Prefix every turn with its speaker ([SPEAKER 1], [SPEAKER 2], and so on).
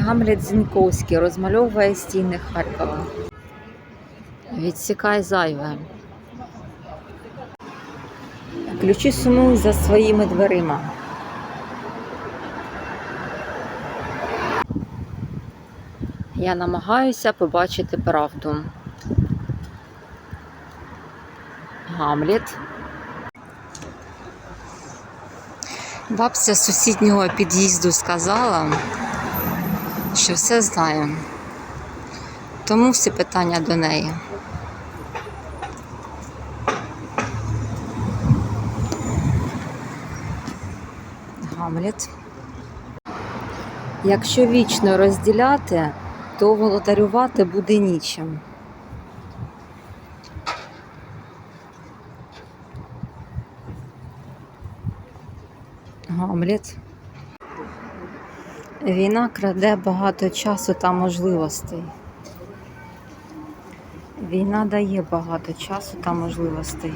[SPEAKER 1] Гамлет Зіньковський розмальовує стіни Харкова. Відсікай зайве. Ключі сумують за своїми дверима. Я намагаюся побачити правду. Гамлет. Бабця сусіднього під'їзду сказала, що все знає. Тому всі питання до неї. Гамлет. Якщо вічно розділяти, то володарювати буде нічим. Гамлет. Війна краде багато часу та можливостей. Війна дає багато часу та можливостей.